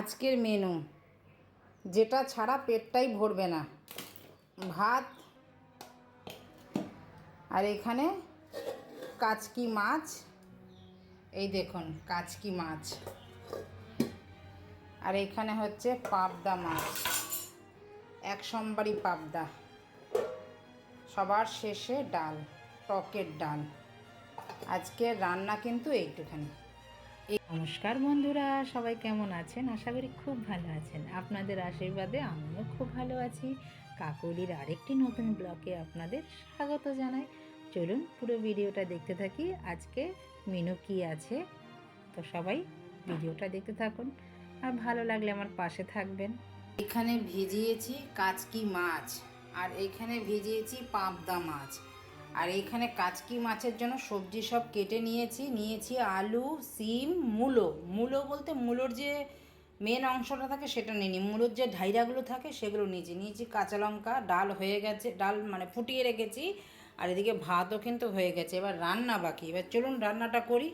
আজকের মেনু যেটা ছাড়া পেটটাই ভরবে না। ভাত আর এখানে কাচকি মাছ। এই দেখুন, কাচকি মাছ। আর এখানে হচ্ছে পাবদা মাছ। এক সোমবারই পাবদা। সবার শেষে ডাল, টকের ডাল। আজকে রান্না কিন্তু এইটুখানি। নমস্কার বন্ধুরা, সবাই কেমন আছেন? আশা করি খুব ভালো আছেন। আপনাদের আশীর্বাদে আমিও খুব ভালো আছি। কাকলির আরেকটি নতুন ব্লকে আপনাদের স্বাগত জানাই। চলুন পুরো ভিডিওটা দেখতে থাকি। আজকে মেনু কি আছে? তো সবাই ভিডিওটা দেখতে থাকুন। আর ভালো লাগলে আমার পাশে থাকবেন। এখানে ভিজিয়েছি কাচকি মাছ, আর এখানে ভিজিয়েছি পাবদা মাছ। আর এইখানে কাচকি মাছের জন্য সবজি সব কেটে নিয়েছি নিয়েছি আলু, সিম, মূলো। মূলো বলতে মূলোর যে মেন অংশটা থাকে সেটা নিইনি। মূলোর যে ঢাইরাগুলো থাকে সেগুলো নিয়েছি। নিয়েছি কাঁচা লঙ্কা, ডাল হয়ে গেছে, ডাল মানে ফুটিয়ে রেখেছি আর এদিকে ভাতও কিন্তু হয়ে গেছে। এবার রান্না বাকি। এবার চলুন রান্নাটা করি।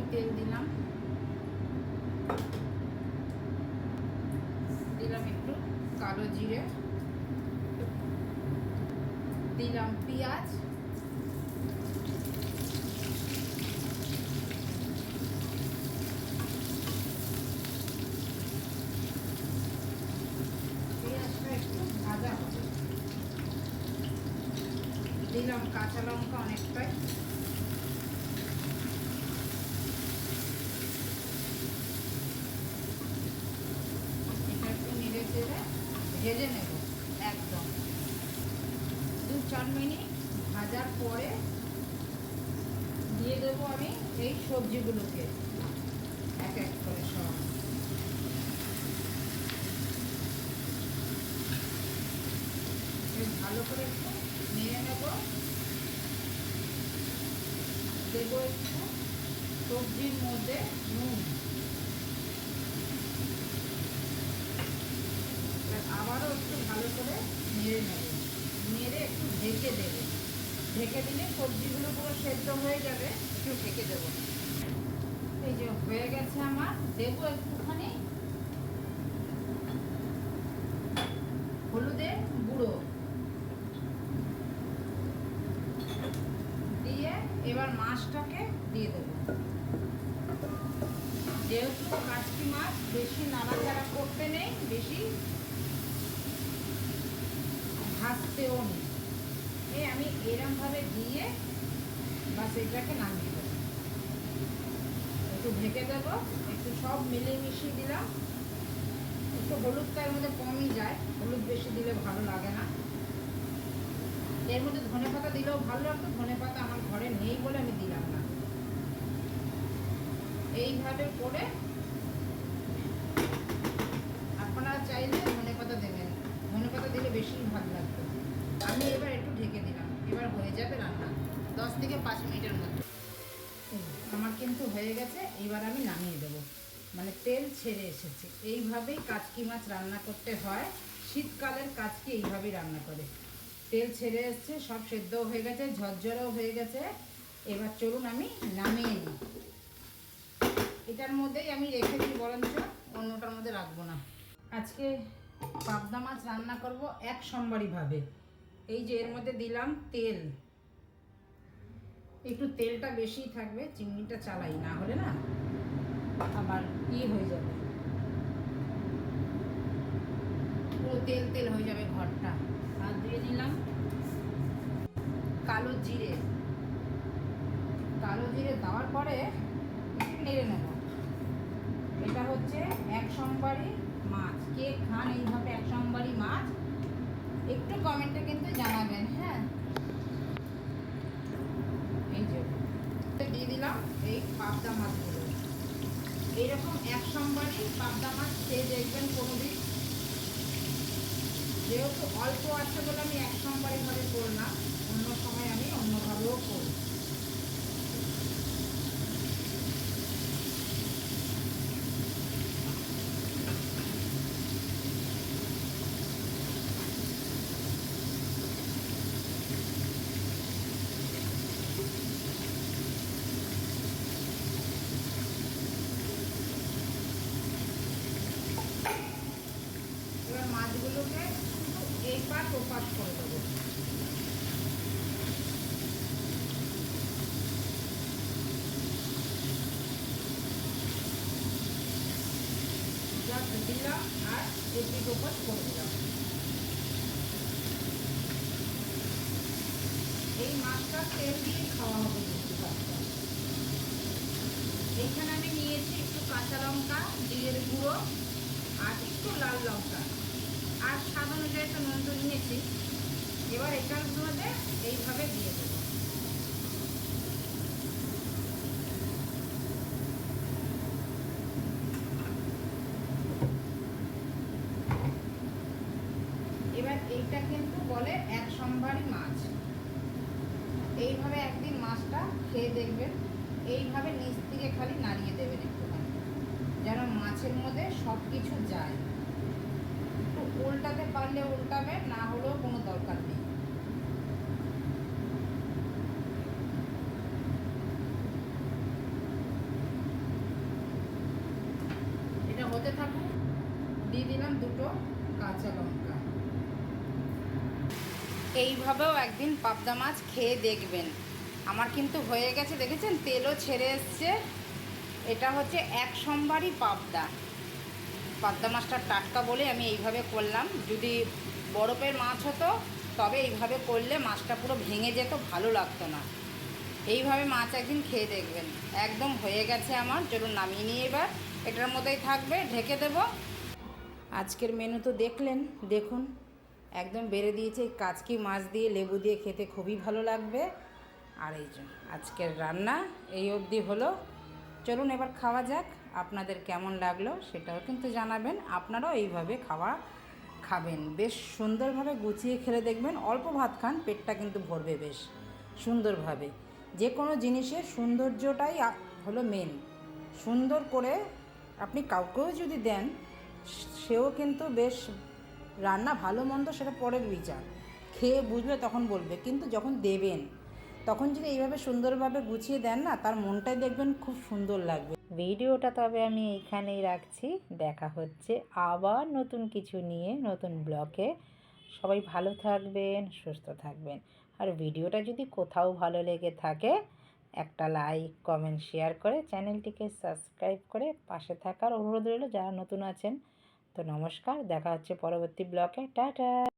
অল্পই তেল দিলাম। দিলাম একটু কালো জিরে। দিলাম পেঁয়াজ। দিলাম কাঁচা লঙ্কা অনেকটাই এটা একটু নেড়ে চেড়ে ভেজে নেব, একদম। দু চার মিনিট ভাজার পরে দিয়ে দেবো আমি এই সবজিগুলোকে, এক এক করে সব। ভালো করে একটু নিয়ে নেব। দেবো একটু সবজির মধ্যে নুন এবার আবারও একটু ভালো করে নেড়ে নেব। নেড়ে একটু ঢেকে দেবে। ঢেকে দিলে সবজিগুলো পুরো সেদ্ধ হয়ে যাবে, একটু ঢেকে দেবো। এই যে হয়ে গেছে আমার। দেবো একটুখানি। হলুদের গুঁড়ো। দিয়ে এবার মাছটাকে দিয়ে দেবো। যেহেতু কাচকি মাছ বেশি নাড়াচাড়া করতে নেই, বেশি ভাজতেও নেই। এই আমি এরমভাবে দিয়ে বাস এটাকে নামিয়ে দেবো। একটু ঢেকে দেবো, একটু সব মিলিয়ে মিশিয়ে দিলাম। একটু হলুদটা এর মধ্যে কমই যায়, হলুদ বেশি দিলে ভালো লাগে না। এর মধ্যে ধনে পাতা দিলেও ভালো লাগতো, ধনে পাতা আমার ঘরে নেই বলে আমি দিলাম না। এইভাবে করে আপনারা চাইলে ধনে পাতা দেবেন ধনে পাতা দিলে বেশি ভালো লাগতো। আমি এবার একটু ঢেকে দিলাম। এবার হয়ে যাবে রান্না। দশ থেকে পাঁচ মিনিটের মধ্যে। আমার কিন্তু হয়ে গেছে এবার আমি নামিয়ে দেবো। মানে তেল ছেড়ে এসেছে। এইভাবেই কাচকি মাছ রান্না করতে হয়। শীতকালের কাচকি এইভাবেই রান্না করে। তেল ছেড়ে এসছে, সব সেদ্ধ হয়ে গেছে, ঝরঝরেও হয়ে গেছে। এবার চলুন আমি নামিয়ে নিই। এটার মধ্যেই আমি রেখে দিই বরঞ্চ, অন্যটার মধ্যে রাখব না। আজকে পাবদা মাছ রান্না করব এক সোমবারইভাবে এই যে এর মধ্যে দিলাম তেল। একটু তেলটা বেশি থাকবে, চিংড়িটা চালাই, না হলে না আবার ই হয়ে যাবে। পুরো তেল তেল হয়ে যাবে ঘরটা। আর দিয়ে দিলাম কালো জিরে। কালো জিরে দেওয়ার পরে নেড়ে নেব। এটা হচ্ছে এক সোমবারই মাছ। কে খান এইভাবে এক সোমবারই মাছ? একটু কমেন্টে কিন্তু জানাবেন হ্যাঁ? এই যে, দিয়ে দিলাম এই পাবদা মাছগুলো। এইরকম এক সোমবারই পাবদা মাছ খেয়ে দেখবেন কোনোদিন যেহেতু অল্প আছে বলে আমি এক সোমবার এভাবে করলাম। এই মাছটা তেল দিয়ে খাওয়া হবে এইখানে আমি নিয়েছি একটু কাঁচা লঙ্কা, জিরের গুঁড়ো আর একটু লাল লঙ্কা। আর স্বাদ অনুযায়ী একটু নুন তো নিয়েছি, এবার এটার মধ্যে এইভাবে দিয়ে দেবো। এবার এইটা কিন্তু বলে এক সম্ভারী মাছ। এইভাবে একদিন মাছটা খেয়ে দেখবেন, এইভাবে নিচ থেকে খালি নাড়িয়ে দেবেন একটুখানি, যেন মাছের মধ্যে সব কিছু যায়। একটু উল্টাতে পারলে উল্টাবে, না হলেও কোনো দরকার নেই। এটা হতে থাকুক, দিয়ে দিলাম দুটো কাঁচা লঙ্কা। এইভাবেও একদিন পাবদা মাছ খেয়ে দেখবেন। আমার কিন্তু হয়ে গেছে, দেখেছেন? তেলও ছেড়ে এসছে। এটা হচ্ছে এক সোমবারই পাবদা। পাবদা মাছটা টাটকা বলে আমি এইভাবে করলাম। যদি বরফের মাছ হতো, তবে এইভাবে করলে মাছটা পুরো ভেঙে যেত, ভালো লাগতো না। এইভাবে মাছ একদিন খেয়ে দেখবেন। একদম হয়ে গেছে আমার। চলুন নামিয়ে নিয়ে এবার। এটার মধ্যেই থাকবে, ঢেকে দেব। আজকের মেনু তো দেখলেন। দেখুন, একদম বেড়ে দিয়েছে। কাচকি মাছ দিয়ে লেবু দিয়ে খেতে খুবই ভালো লাগবে। আর এই আজকের রান্না, এই অবধি হলো। চলুন এবার খাওয়া যাক। আপনাদের কেমন লাগল সেটাও কিন্তু জানাবেন। আপনারাও এইভাবে খাওয়া খাবেন। বেশ সুন্দরভাবে গুছিয়ে খেলে দেখবেন অল্প ভাত খান, পেটটা কিন্তু ভরবে বেশ সুন্দরভাবে। যে কোনো জিনিসের সৌন্দর্যটাই হলো মেন সুন্দর করে আপনি কাউকেও যদি দেন, সেও কিন্তু বেশ রান্না ভালো মন্দ সেটা পরের বিচার। খেয়ে বুঝবে তখন বলবে, কিন্তু যখন দেবেন, তখন যদি এইভাবে সুন্দরভাবে গুছিয়ে দেন না, তার মনটাই দেখবেন খুব সুন্দর লাগবে। ভিডিওটা তবে আমি এইখানেই রাখছি। দেখা হচ্ছে আবার নতুন কিছু নিয়ে নতুন ব্লকে সবাই ভালো থাকবেন, সুস্থ থাকবেন। আর ভিডিওটা যদি কোথাও ভালো লেগে থাকে, একটা লাইক, কমেন্ট, শেয়ার করে চ্যানেলটিকে সাবস্ক্রাইব করে পাশে থাকার অনুরোধ রইল যারা নতুন আছেন। তো নমস্কার, দেখা হচ্ছে পরবর্তী ব্লকে টাটা!